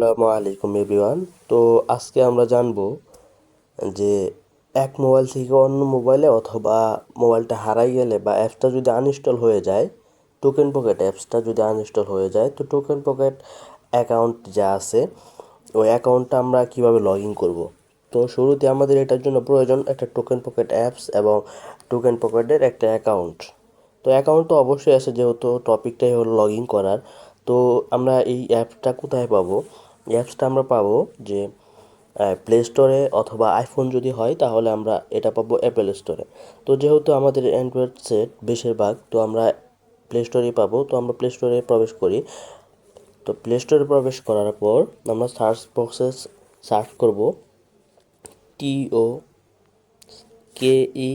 আসসালামু আলাইকুম, এভরিওয়ান। তো আজকে আমরা জানব যে এক মোবাইল থেকে অন্য মোবাইলে অথবা মোবাইলটা হারাই গেলে বা অ্যাপসটা যদি আনইনস্টল হয়ে যায় টোকেন পকেট অ্যাপসটা যদি আনইনস্টল হয়ে যায়, তো টোকেন পকেট অ্যাকাউন্ট যা আছে, ওই অ্যাকাউন্টটা আমরা কীভাবে লগ ইন করব? তো শুরুতে আমাদের এটার জন্য প্রয়োজন একটা টোকেন পকেট অ্যাপস এবং টোকেন পকেটের একটা অ্যাকাউন্ট তো অ্যাকাউন্ট তো অবশ্যই আছে, যেহেতু টপিকটাই হলো লগ ইন করার। তো আমরা এই অ্যাপটা কোথায় পাবো? অ্যাপসটা আমরা পাবো যে প্লে স্টোরে অথবা আইফোন যদি হয়, তাহলে আমরা এটা পাবো অ্যাপেল স্টোরে তো যেহেতু আমাদের অ্যান্ড্রয়েড সেট বেশিরভাগ, তো আমরা প্লে স্টোরেই পাবো। তো আমরা প্লে স্টোরে প্রবেশ করি। তো প্লে স্টোরে প্রবেশ করার পর আমরা সার্চ বক্সে সার্চ করব। টিও কে ই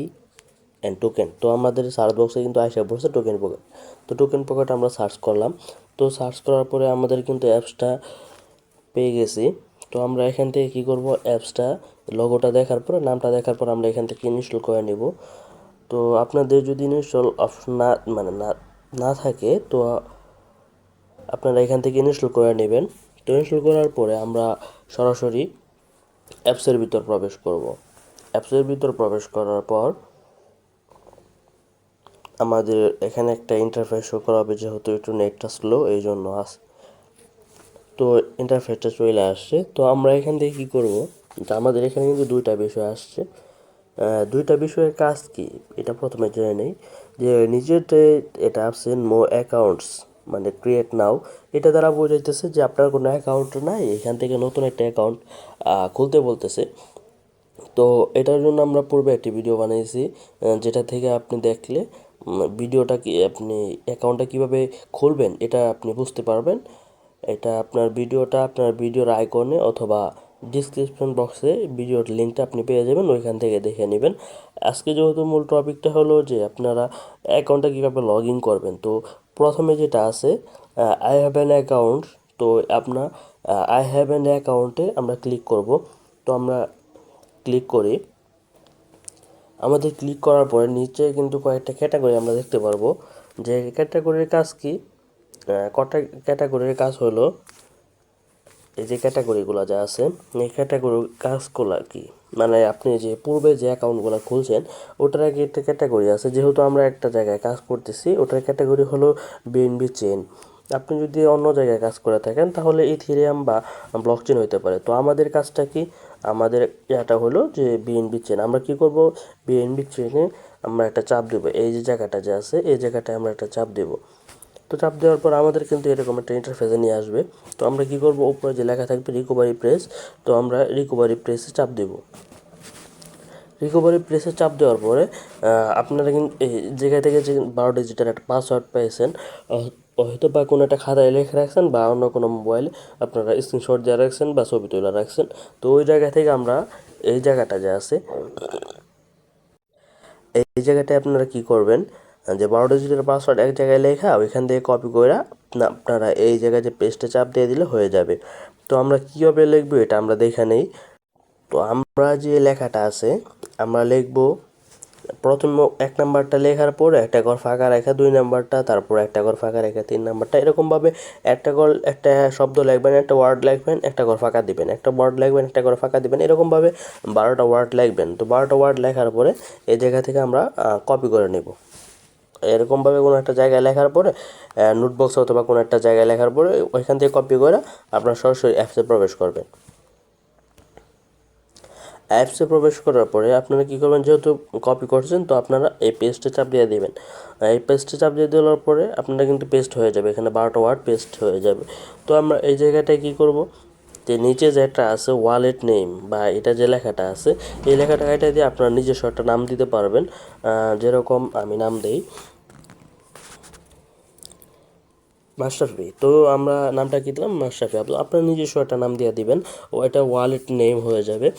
অ্যান্ড টোকেন তো আমাদের সার্চ বক্সে কিন্তু আইসা পড়ছে টোকেন পকেট তো টোকেন পকেট আমরা সার্চ করলাম। তো সার্চ করার পরে আমাদের কিন্তু অ্যাপসটা পেয়ে গেছি। তো আমরা এখান থেকে কী করব? অ্যাপসটা লোগোটা দেখার পরে, নামটা দেখার পর আমরা এখান থেকে ইনস্টল করে নেব। তো আপনাদের যদি ইনস্টল অপশন না মানে না না থাকে, তো আপনারা এখান থেকে ইনস্টল করে নেবেন। তো ইনস্টল করার পরে আমরা সরাসরি অ্যাপসের ভিতর প্রবেশ করব। অ্যাপসের ভিতর প্রবেশ করার পর আমাদের এখানে একটা ইন্টারফেস শো করা হবে, যেহেতু একটু নেটটা স্লো এই জন্য আস তো ইন্টারফেসটা চলে আসছে। তো আমরা এখান থেকে কী করব? আমাদের এখানে কিন্তু দুইটা বিষয় আসছে। দুইটা বিষয়ের কাজ কি? এটা প্রথমে জেনে নেই। যে নিজের এটা আছে নো অ্যাকাউন্টস মানে ক্রিয়েট নাও এটা দ্বারা বোঝাইতেছে যে আপনার কোনো অ্যাকাউন্ট নাই, এখান থেকে নতুন একটা অ্যাকাউন্ট খুলতে বলতেছে। তো এটার জন্য আমরা পূর্বে একটি ভিডিও বানিয়েছি যেটা থেকে আপনি দেখলে ভিডিওটা কি, আপনি অ্যাকাউন্টটা কীভাবে খুলবেন, এটা আপনি বুঝতে পারবেন। এটা আপনার ভিডিওটা আপনার ভিডিওর আইকনে অথবা ডিসক্রিপশন বক্সে ভিডিওর লিঙ্কটা আপনি পেয়ে যাবেন, ওইখান থেকে দেখে নেবেন। আজকে যেহেতু মূল টপিকটা হলো যে আপনারা অ্যাকাউন্টটা কীভাবে লগ ইন করবেন, তো প্রথমে যেটা আছে আই হ্যাভ অ্যান অ্যাকাউন্ট তো আপনার আই হ্যাভ অ্যান অ্যাকাউন্টে আমরা ক্লিক করব। তো আমরা ক্লিক করি। আমাদের ক্লিক করার পরে নিচে কিন্তু কয়েকটা ক্যাটাগরি আমরা দেখতে পারব। যে ক্যাটাগরির কাজ কি? কটা ক্যাটাগরির কাজ হলো? এই যে ক্যাটাগরিগুলো যা আছে, এই ক্যাটাগরি কাজগুলো কি? মানে আপনি যে পূর্বে যে অ্যাকাউন্টগুলো খুলছেন, ওটার আগে একটা ক্যাটাগরি আছে। যেহেতু আমরা একটা জায়গায় কাজ করতেছি, ওটার ক্যাটাগরি হলো বিএনবি চেন আপনি যদি অন্য জায়গায় কাজ করে থাকেন, তাহলে ইথিরিয়াম বা ব্লক চেন হতে পারে। তো আমাদের কাজটা কি? আমাদের এটা হলো যে বিএনবি চেন আমরা কি করব? বিএনবি চেনে আমরা একটা চাপ দেবো। এই যে জায়গাটা যে আছে, এই জায়গাটায় আমরা একটা চাপ দেবো। তো চাপ দেওয়ার পর আমাদের কিন্তু এরকম একটা ইন্টারফেসে নিয়ে আসবে। তো আমরা কি করব? উপরে যে লেখা থাকবে রিকভারি প্রেস তো আমরা রিকভারি প্রেসে চাপ দেব। রিকভারি প্রেসে চাপ দেওয়ার পরে আপনারা কিন্তু এই জায়গা থেকে যে বারো ডিজিটের একটা পাসওয়ার্ড পেয়েছেন হয়তো বা কোনো একটা খাতায় লিখে রাখছেন বা অন্য কোনো মোবাইলে আপনারা স্ক্রিনশট দিয়ে রাখছেন বা ছবি তুলে রাখছেন। তো ওই জায়গা থেকে আমরা এই জায়গাটা যে আছে, এই জায়গাটায় আপনারা কি করবেন? যে বারো ডিজিটের পাসওয়ার্ড এক জায়গায় লেখা, ওইখান থেকে কপি করে আপনারা এই জায়গায় যে পেজটা চাপ দিয়ে দিলে হয়ে যাবে। তো আমরা কীভাবে লিখব এটা আমরা দেখে নেই। তো আমরা যে লেখাটা আছে, আমরা লিখব, প্রথম এক নাম্বারটা লেখার পর একটা ঘর ফাঁকা রেখা, দুই নাম্বারটা, তারপর একটা ঘর ফাঁকা রেখা, তিন নাম্বারটা, এরকমভাবে একটা ঘর একটা শব্দ লিখবেন, একটা ওয়ার্ড লিখবেন, একটা ঘর ফাঁকা দিবেন, একটা ওয়ার্ড লিখবেন, একটা ঘর ফাঁকা দিবেন, এরকমভাবে বারোটা ওয়ার্ড লিখবেন। তো বারোটা ওয়ার্ড লেখার পরে এই জায়গা থেকে আমরা কপি করে নেব। এরকমভাবে কোনো একটা জায়গায় লেখার পরে নোটবক্স অথবা কোনো একটা জায়গায় লেখার পরে ওইখান থেকে কপি করে আপনার সরাসরি অ্যাপসে প্রবেশ করবেন। অ্যাপসে প্রবেশ করার পরে আপনারা কী করবেন, যেহেতু কপি করছেন, তো আপনারা এই পেস্টে চাপ দিয়ে দেবেন। এই পেস্টে চাপ দিয়ে দেওয়ার পরে আপনারা কিন্তু পেস্ট হয়ে যাবে, এখানে বারোটা ওয়ার্ড পেস্ট হয়ে যাবে। তো আমরা এই জায়গাটায় কী করব, যে নিচে যেটা আছে ওয়ালেট নেম বা এটা যে লেখাটা আছে, এই লেখাটা এটা দিয়ে আপনারা নিজস্ব একটা নাম দিতে পারবেন। যেরকম আমি নাম দেই মাশরাফি। তো আমরা নামটা কি দিলাম? মাশরাফি আপ- আপনার নিজস্ব একটা নাম দিয়ে দিবেন। ও এটা ওয়ালেট নেম হয়ে যাবে।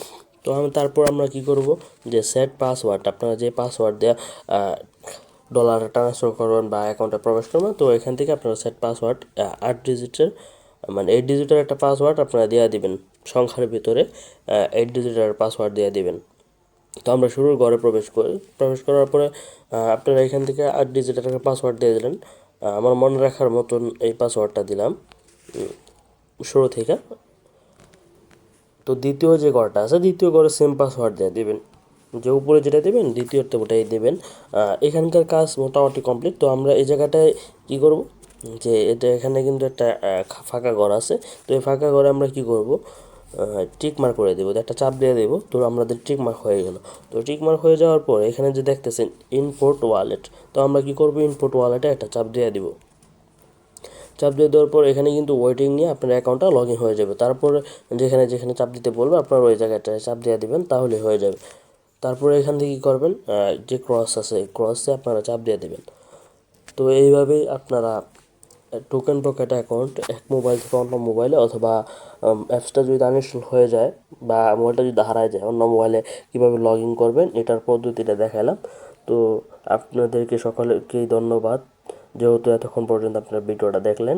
তো আমি তারপর আমরা কি করব? যে সেট পাসওয়ার্ড আপনারা যে পাসওয়ার্ড দেওয়া ডলার ট্রান্সফার করবেন বা অ্যাকাউন্টে প্রবেশ করবেন, তো এখান থেকে আপনারা সেট পাসওয়ার্ড আট ডিজিটের মানে এইট ডিজিটের একটা পাসওয়ার্ড আপনারা দিয়ে দিবেন। সংখ্যার ভিতরে এইট ডিজিটের পাসওয়ার্ড দিয়ে দিবেন। তো আমরা শুরুর ঘরে প্রবেশ করি। প্রবেশ করার পরে আপনারা এখান থেকে আট ডিজিটের একটা পাসওয়ার্ড দিয়ে দিলেন। আমার মনে রাখার মতন এই পাসওয়ার্ডটা দিলাম। শুরু থেকে। তো দ্বিতীয় যে ঘরটা আছে, দ্বিতীয় ঘরে সেম পাসওয়ার্ড দিয়ে দেবেন। যে উপরে যেটা দেবেন, দ্বিতীয়তে ওটাই দেবেন। এখানকার কাজ মোটামুটি কমপ্লিট তো আমরা এই জায়গাটায় কী করব? যে এটা এখানে কিন্তু একটা ফাঁকা ঘর আছে। তো এই ফাঁকা ঘরে আমরা কি করব? টিক মার্ক করে দেবো একটা চাপ দিয়ে দেবো তো আমাদের টিক মার্ক হয়ে গেল। তো টিক মার্ক হয়ে যাওয়ার পর এখানে যে দেখতেছেন ইনপোর্ট ওয়ালেট তো আমরা কি করব? ইনপোর্ট ওয়ালেটে একটা চাপ দিয়ে দিব। চাপ দিয়ে দেওয়ার পর এখানে কিন্তু ওয়েটিং নিয়ে আপনার অ্যাকাউন্টটা লগ ইন হয়ে যাবে। তারপর যেখানে যেখানে চাপ দিতে বলবে, আপনার ওই জায়গাটায় চাপ দিয়ে দিবেন, তাহলে হয়ে যাবে। তারপরে এখান থেকে কী করবেন? যে ক্রস আছে ক্রসে আপনারা চাপ দিয়ে দেবেন। তো এইভাবেই আপনারা টোকেন পকেট অ্যাকাউন্ট এক মোবাইল থেকে অন্য মোবাইলে অথবা অ্যাপসটা যদি আনইনস্টল হয়ে যায় বা মোবাইলটা যদি হারায় যায় অন্য মোবাইলে কীভাবে লগ ইন করবেন এটার পদ্ধতিটা দেখালাম। তো আপনাদেরকে সকলকেই ধন্যবাদ। যেহেতু এতক্ষণ পর্যন্ত আপনারা ভিডিওটা দেখলেন।